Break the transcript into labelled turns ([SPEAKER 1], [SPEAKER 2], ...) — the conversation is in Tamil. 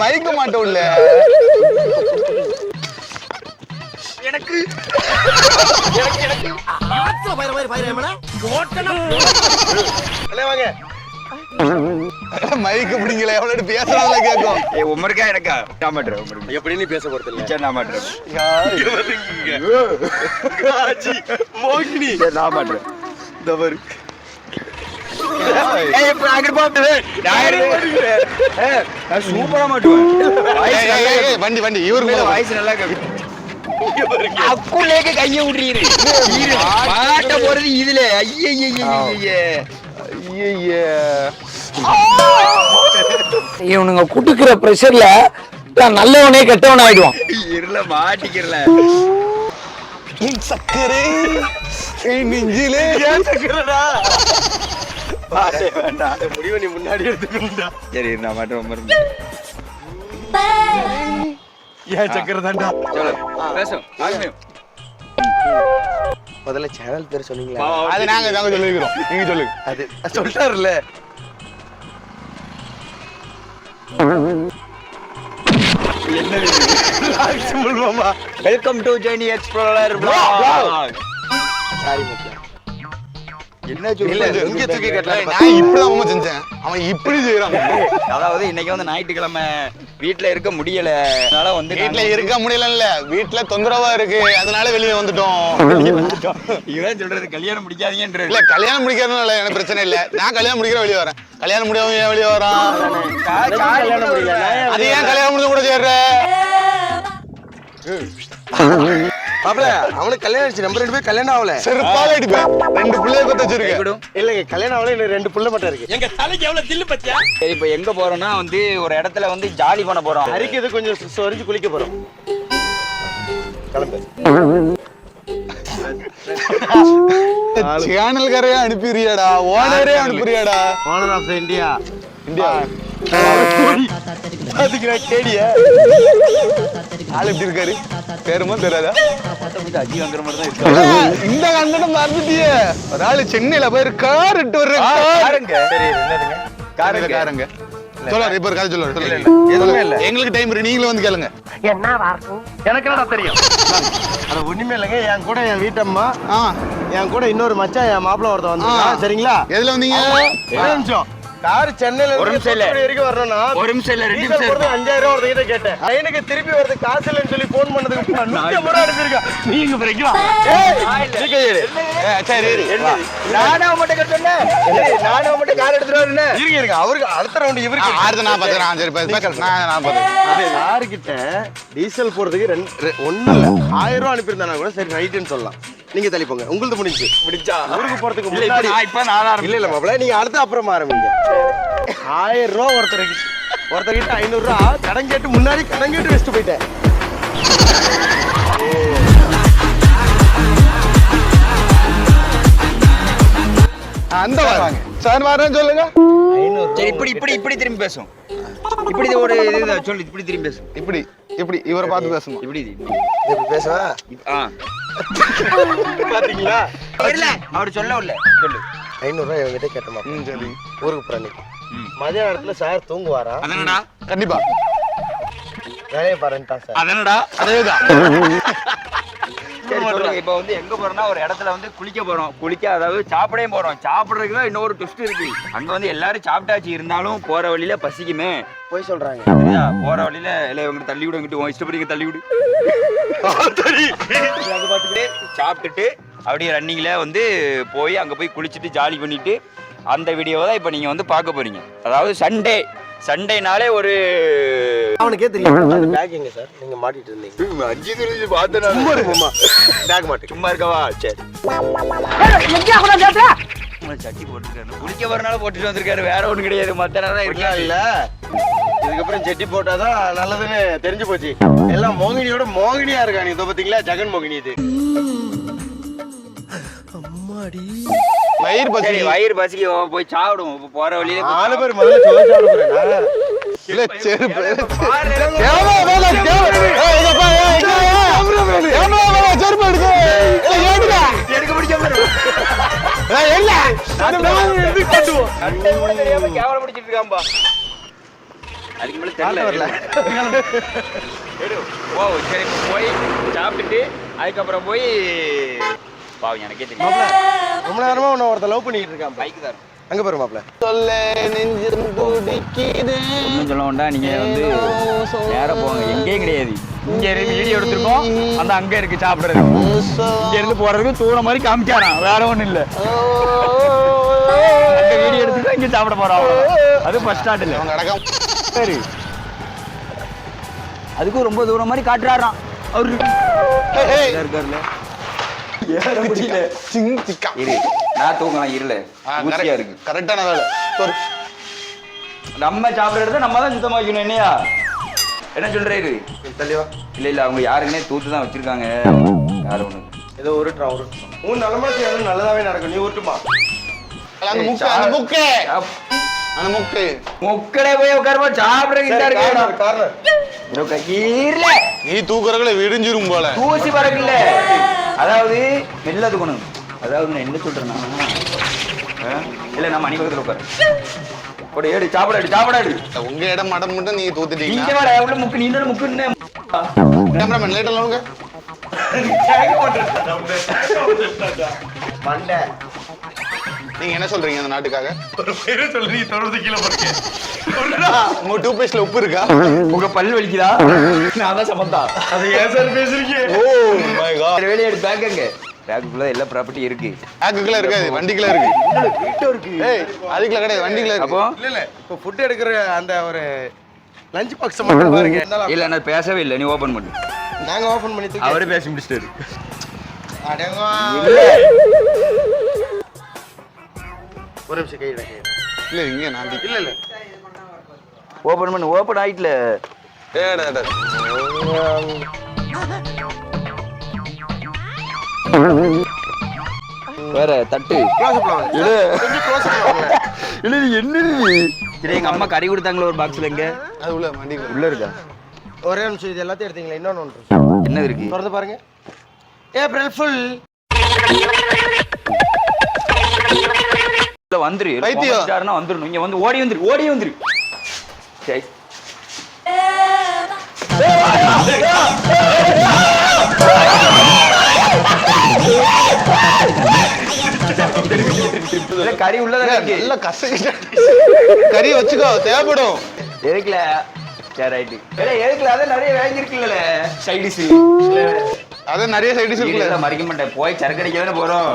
[SPEAKER 1] மைக்க மாட்டோம் இல்ல.
[SPEAKER 2] எனக்கு.
[SPEAKER 1] மைக்க பிடிங்கல எவ்வளவு பேசுறாங்களே கேட்கும்.
[SPEAKER 2] ஏ உமருக்கா எனக்கா? மாட்டுறேன் உமருக்கு
[SPEAKER 3] எப்படி நீ பேச போறது இல்ல.
[SPEAKER 2] சரி நான் மாட்டுறேன்
[SPEAKER 3] மோகினி.
[SPEAKER 2] சரி நான் மாட்டுறேன் சூப்பரா மாட்டுவேன்.
[SPEAKER 1] வண்டி வண்டி இவருக்கு
[SPEAKER 2] வாய்ஸ் நல்லா. அக்குள்ளேக்கு கைய விடுறீரு மாட்ட போறது இதுல. ஐயே
[SPEAKER 1] ஐயே
[SPEAKER 4] இவனுங்க குடுக்கிற ப்ரெஷர்ல நல்லவனே கெட்டவன் ஆயிடுவான்
[SPEAKER 2] இருல மாட்டிக்கிறல
[SPEAKER 1] சக்கரை? நெஞ்சிலே?
[SPEAKER 2] பாட்டே வேண்டாம்.
[SPEAKER 3] இந்த முடிவை நீ முன்னாடி எடுத்துக்கணும்டா
[SPEAKER 2] சரி நான்
[SPEAKER 3] ஏன் சக்கரை
[SPEAKER 2] பேசும் ஆகுமே.
[SPEAKER 3] முதல்ல சேனல் பேர் சொன்னீங்களா?
[SPEAKER 1] அது நாங்க சொல்லிக்கிறோம். நீங்க சொல்லுங்க.
[SPEAKER 3] அது மாமா
[SPEAKER 2] welcome to journey explorer
[SPEAKER 3] sorry மச்சான்
[SPEAKER 2] என்ன
[SPEAKER 3] இல்ல இங்க தூக்கி கட்டலாம்
[SPEAKER 1] நான் இப்படிதான் மாமா செஞ்சேன். அவன் இப்படி செய்யறான்
[SPEAKER 2] அதாவது இன்னைக்கு வந்து ஞாயிற்றுக்கிழமை வீட்ல இருக்க முடியல. அதனால வந்து
[SPEAKER 1] வீட்ல இருக்க முடியல வீட்ல தொந்தரவா இருக்கு. அதனால வெளியே வந்துட்டோம்.
[SPEAKER 2] இவன் சொல்றது கல்யாணம் முடிக்காதீங்கன்றது
[SPEAKER 1] இல்ல கல்யாணம் முடிக்கிறதுனால எனக்கு பிரச்சனை இல்ல. நான் கல்யாணம் முடிக்கிற வெளியே வரேன். கல்யாணம் முடியாம ஏன் வெளியே வரான்? அது ஏன் கல்யாணம் முடிஞ்ச கூட சேர்ற?
[SPEAKER 3] மாப்ள அவனுக்கு கல்யாணம் ஆச்சு நம்ம ரெண்டு பேரும் கல்யாணம் ஆகல.
[SPEAKER 1] செருப்பால அடிப்பேன் ரெண்டு பிள்ளைய கொத்த வச்சிருக்கேன்
[SPEAKER 3] இல்லைங்க கல்யாணம் ஆகல இன்னும் ரெண்டு புள்ள மட்டும் இருக்கு.
[SPEAKER 2] சரி இப்போ எங்க போறோம்னா வந்து ஒரு இடத்துல வந்து ஜாலி பண்ண போறோம்.
[SPEAKER 3] அரிக்கிறது கொஞ்சம் சொரிஞ்சு குளிக்க போறோம். கிளம்பு
[SPEAKER 1] சேனல்காரையே அனுப்பிடுறியாடா? ஓனரே அனுப்புறியாடா
[SPEAKER 3] ஓனர் ஆஃப் இந்தியா
[SPEAKER 1] இந்தியா
[SPEAKER 3] பாத்துக்கிறா கேடிய.
[SPEAKER 1] ஆள் எப்படி இருக்காரு? பேருமா தெரியாதா? இந்த கண்ணடம் மறந்துட்டியே. ஒரு ஆளு சென்னையில போய் கார் இட்டு வர்ற
[SPEAKER 2] காருங்க.
[SPEAKER 3] சரி என்னதுங்க?
[SPEAKER 1] காருங்க காருங்க. சொல்லுவாரு இப்ப ஒரு கதை சொல்லுவாரு
[SPEAKER 3] இல்ல,
[SPEAKER 1] சொல்லுங்க.
[SPEAKER 3] இல்ல. எதுவுமே இல்ல.
[SPEAKER 1] எங்களுக்கு டைம் இருக்கு நீங்களும் வந்து கேளுங்க.
[SPEAKER 3] எனக்கு என்னடா தெரியும்? அது ஒண்ணுமே இல்லைங்க. என் கூட என் வீட்டம்மா
[SPEAKER 1] ஆ.
[SPEAKER 3] என் கூட இன்னொரு மச்சான் என் மாப்பிள்ள ஒருத்தன்
[SPEAKER 1] ஆ.
[SPEAKER 3] சரிங்களா?
[SPEAKER 1] எதுல வந்தீங்க?
[SPEAKER 3] நிமிஷம். கார் சென்னையில
[SPEAKER 2] ஒரு நிமிஷம் இல்ல.
[SPEAKER 3] வரைக்கும் வரணும்னா
[SPEAKER 2] ஒரு நிமிஷம் இல்ல ரெண்டு நிமிஷம்
[SPEAKER 3] போடுறது அஞ்சாயிரம் ரூபா ஒருத்தங்கிட்ட கேட்டேன் பையனுக்கு திருப்பி வருது காசு இல்லைன்னு சொல்லி போன் பண்ணதுக்கு நூத்தி ஐம்பது ரூபா அனுப்பியிருக்கா நீ இங்க பிறகு
[SPEAKER 1] சரி இரு.
[SPEAKER 2] நானே உங்கள்கிட்ட சொன்னேன். நானே உங்கள்கிட்ட கார் எடுத்துட்டு வரேன்னு
[SPEAKER 3] இருங்க இருங்க. அவருக்கு அடுத்த ரவுண்ட் இவருக்கு
[SPEAKER 1] அடுத்து நான் பாத்துக்கிறேன் சரி பே- பே- நான் நான் பாத்துக்கிறேன்
[SPEAKER 3] யாருக்கிட்ட டீசல் போடுறதுக்கு ரெண்டு இல்ல ஆயிரம் ரூபா அனுப்பியிருந்தானா கூட சரி ரைட்டுன்னு சொல்லலாம். நீங்க தள்ளி போங்க உங்களுது முடிஞ்சு?
[SPEAKER 2] பிடிச்சா
[SPEAKER 3] ஊருக்கு போறதுக்கு முன்னாடி
[SPEAKER 2] இப்ப நான்
[SPEAKER 3] இல்ல இல்ல மாப்பிள்ள நீங்க அடுத்து அப்புறமா ஆரம்பிங்க. ஆயிரம் ரூபா ஒருத்தருக்கு. ஒருத்தர்கிட்ட ஐநூறு ரூபா கடன் கேட்டு முன்னாடி கடன் கேட்டு வச்சுட்டு போயிட்டேன்.
[SPEAKER 1] அந்த வாங்க. சார் வரேன்னு சொல்லுங்க.
[SPEAKER 2] சரி இப்படி இப்படி இப்படி திரும்பி பேசும் இப்படி ஒரு இது சொல்லு இப்படி திரும்பி பேசும்
[SPEAKER 1] இப்படி இப்படி இவரை பார்த்து பேசணும்.
[SPEAKER 2] இப்படி இது.
[SPEAKER 3] எப்படி பேசுவா?
[SPEAKER 2] ஆ.
[SPEAKER 3] பாத்தீங்களா?
[SPEAKER 2] இல்ல அவர் சொல்ல இல்ல சொல்லு.
[SPEAKER 3] ஐநூறு ரூபாய் இவங்கிட்ட கேட்டமா
[SPEAKER 1] ம் சரி.
[SPEAKER 3] ஊருக்கு போற அன்னைக்கு.
[SPEAKER 2] ம்.
[SPEAKER 3] மதியான இடத்துல சார் தூங்குவாரா?
[SPEAKER 2] அதனடா
[SPEAKER 1] கண்டிப்பா.
[SPEAKER 3] வேலையை பாருன்ட்டான் சார்.
[SPEAKER 2] அதனடா
[SPEAKER 1] அதேதான்.
[SPEAKER 2] இப்போ வந்து எங்க போறோம்னா ஒரு இடத்துல வந்து குளிக்க போறோம். குளிக்க அதாவது சாப்பிடவே போறோம். சாப்பிடுறதுக்கு தான் இன்னொரு ட்விஸ்ட் இருக்கு. அங்க வந்து எல்லாரும் சாப்பிட்டாச்சு. இருந்தாலும் போற வழியில பசிக்குமே.
[SPEAKER 3] போய் சொல்றாங்க?
[SPEAKER 2] போற வழியில இல்லை இவங்க தள்ளி விடு இங்கிட்டு உன் இஷ்டப்படி இங்க தள்ளி விடு சாப்பிட்டுட்டு அப்படியே ரன்னிங்ல வந்து போய் அங்க போய் குளிச்சுட்டு ஜாலி பண்ணிட்டு அந்த வீடியோவை தான் இப்போ நீங்க வந்து பார்க்க போறீங்க. அதாவது சண்டே சண்டேனாலே ஒரு
[SPEAKER 3] அவனுக்கே தெரியும். பேக் எங்க சார் நீங்க மாட்டிட்டு இருந்தீங்க.
[SPEAKER 2] அஞ்சு தெரிஞ்சு பார்த்தேன்
[SPEAKER 3] சும்மா இருக்குமா பேக் மாட்டு.
[SPEAKER 2] சும்மா இருக்கவா? சரி. சட்டி போட்டுருக்காரு. குளிக்க வரனால போட்டுட்டு வந்திருக்காரு. வேற ஒண்ணு கிடையாது. மத்த நேரம் இருக்காது
[SPEAKER 3] இல்ல இதுக்கப்புறம் ஜெட்டி போட்டாதான் நல்லதுன்னு தெரிஞ்சு போச்சு. எல்லாம் மோகினியோட மோகினியா இருக்காங்க இதோ பாத்தீங்களா? ஜெகன் மோகினி இது
[SPEAKER 1] வயிறு பசி
[SPEAKER 2] வயிறு பசிக்கு போய் சாப்பிடுவோம். இப்ப போற வழியில
[SPEAKER 3] நாலு பேர் முதல்ல சொல்ல சாப்பிடுறேன்
[SPEAKER 1] இல்ல செருப்பு
[SPEAKER 2] பாரு,
[SPEAKER 1] கேமரா மேல கேமரா ஏய் இங்க பா ஏய் இங்க ஏய் கேமரா மேல செருப்பு எடுக்கு? ஏய் ஏடுடா
[SPEAKER 2] எடுக்க பிடிக்காம இரு.
[SPEAKER 1] ஏய் இல்ல
[SPEAKER 2] கண்ணு கூட தெரியாம கேமரா பிடிச்சிட்டு இருக்காம்பா. அதுக்கு மேல
[SPEAKER 3] காட்ட
[SPEAKER 2] தெரியல
[SPEAKER 3] வரல.
[SPEAKER 2] எடு. ஓ சரி போய் சாப்பிட்டுட்டு அதுக்கப்புறம் போய் பாவம் எனக்கே தெரியும்
[SPEAKER 3] ரொம்ப நேரமா உன்னை ஒருத்தன் லவ் பண்ணிட்டு இருக்கான்
[SPEAKER 2] பைக் தான்
[SPEAKER 3] அங்க பாரு மாப்ள
[SPEAKER 1] சொல்ல நெஞ்சம் துடிக்குது.
[SPEAKER 2] சொல்ல வேண்டாம் நீங்க வந்து நேரா போங்க. எங்கேயும் கிடையாது. இங்க இருந்து வீடியோ எடுத்திருக்கோம். அந்த அங்க இருக்கு சாப்பிடுறது. இங்க இருந்து போறதுக்கு தூரம் மாதிரி காமிச்சாராம். வேற ஒண்ணும் இல்ல. அங்க வீடியோ எடுத்துட்டு இங்க சாப்பிட போறோம். அது பஸ் ஸ்டாண்ட் இல்ல. சரி. அதுக்கும் ரொம்ப தூரம் மாதிரி காட்டுறாராம். அவரு
[SPEAKER 1] ஏய்,
[SPEAKER 2] இருக்காருல்ல
[SPEAKER 1] சிங் சிக்கா
[SPEAKER 2] இரு நான் தூங்கலாம் இருல ஊசியா இருக்கு.
[SPEAKER 1] கரெக்டான வேலை. ஒரு
[SPEAKER 2] நம்ம சாப்பிடுற இடத்த நம்ம தான் சுத்தமா வைக்கணும் என்னையா? என்ன சொல்றாரு
[SPEAKER 3] தெளிவா
[SPEAKER 2] இல்ல இல்ல அவங்க யாருக்குன்னே தூத்து தான் வச்சிருக்காங்க. யாரும் ஒண்ணு.
[SPEAKER 3] ஏதோ உருட்டுறா உருட்டு உன் நல்லமா செய்யணும் நல்லதாவே நடக்கும். நீ உருட்டுமா
[SPEAKER 1] அந்த முக்கு அந்த முக்கு. அந்த முக்கு.
[SPEAKER 2] முக்கடை போய் உட்காருப்பா சாப்பிடுறதுக்கு இருக்கு.
[SPEAKER 3] கார்னர் கார்னர்
[SPEAKER 2] ஈரல
[SPEAKER 1] நீ தூக்குறதுல விடிஞ்சிரும் போல.
[SPEAKER 2] தூசி பறக்கல அதாவது மெல்ல தூக்கணும் அதாவது நான் என்ன சொல்றேன்னா? இல்ல நான் மணி பக்கத்துல உட்காரு. போடு ஏடு சாப்பிட எடு சாப்பிட எடு
[SPEAKER 1] உங்க இடம் மடம் மட்டும் நீங்க
[SPEAKER 2] இங்க
[SPEAKER 1] தூத்துட்டீங்க
[SPEAKER 2] வர உள்ள முக்கு நீ இன்னொரு முக்கு என்ன
[SPEAKER 1] கேமராமேன் லேட் எல்லாம்
[SPEAKER 3] மண்டை.
[SPEAKER 1] நீங்க என்ன சொல்றீங்க அந்த நாட்டுக்காக?
[SPEAKER 3] ஒரு பேரு சொல்லி நீ தொடர்ந்து கீழே போறீங்க
[SPEAKER 1] உங்க டூ பேஸ்ட்ல உப்பு இருக்கா?
[SPEAKER 2] உங்க பல் வலிக்குதா? நான் தான் சமந்தா.
[SPEAKER 3] அது ஏன் சார் பேசுறீங்க?
[SPEAKER 1] ஓ மை காட்
[SPEAKER 2] வெளியே எடு பேக் எங்க பேக்குக்குள்ள எல்லா ப்ராப்பர்ட்டி இருக்கு.
[SPEAKER 1] பேக்குக்குள்ள இருக்காது வண்டிக்குள்ள இருக்கு.
[SPEAKER 3] வீட்டு இருக்கு.
[SPEAKER 1] ஏய் அதுக்குள்ள கிடையாது வண்டிக்குள்ள இருக்கு.
[SPEAKER 2] அப்போ?
[SPEAKER 3] இல்ல இல்ல இப்போ ஃபுட் எடுக்கிற அந்த ஒரு லஞ்ச் பாக்ஸ் மட்டும் பாருங்க.
[SPEAKER 2] இல்ல நான் பேசவே இல்லை நீ ஓபன் பண்ணு.
[SPEAKER 3] நாங்க ஓபன் பண்ணி தூக்கி
[SPEAKER 2] அவரே பேசி முடிச்சிட்டாரு.
[SPEAKER 3] அடங்கோ. ஒரு நிமிஷம் கையில கையில.
[SPEAKER 1] இல்ல இங்க நான்
[SPEAKER 3] இல்ல இல்ல.
[SPEAKER 2] ஓபன் பண்ணு ஓபன் ஆயிட்டல. வேற தட்டு. இல்ல இது? என்ன சரி எங்க அம்மா கறி கொடுத்தாங்களே ஒரு பாக்ஸ்ல எங்க
[SPEAKER 1] அது உள்ள வண்டிக்குள்ள
[SPEAKER 2] உள்ள. இருக்கா?
[SPEAKER 3] ஒரே நிமிஷம் இது எல்லாத்தையும் எடுத்தீங்களா? இன்னொன்னு ஒன்று இருக்கு.
[SPEAKER 2] என்ன இருக்கு?
[SPEAKER 3] திறந்து பாருங்க. ஏப்ரல் ஃபுல்
[SPEAKER 2] இல்ல வந்துரு. வந்துடணும் இங்க வந்து ஓடி வந்துரு ஓடி வந்துரு. சரி கறி
[SPEAKER 1] நல்ல கசக்கிட்ட கறி வச்சுக்கோ தேவைப்படும்.
[SPEAKER 2] எதுக்குல? சரி ரைட்டு. எதுக்குல? அதான் நிறைய வாங்கியிருக்குல்ல சைடிஸ்
[SPEAKER 1] அதான் நிறைய சைடு இருக்குல்ல.
[SPEAKER 2] மறைக்க மாட்டேன். போய் சரக்கு அடிக்க தானே போறோம்.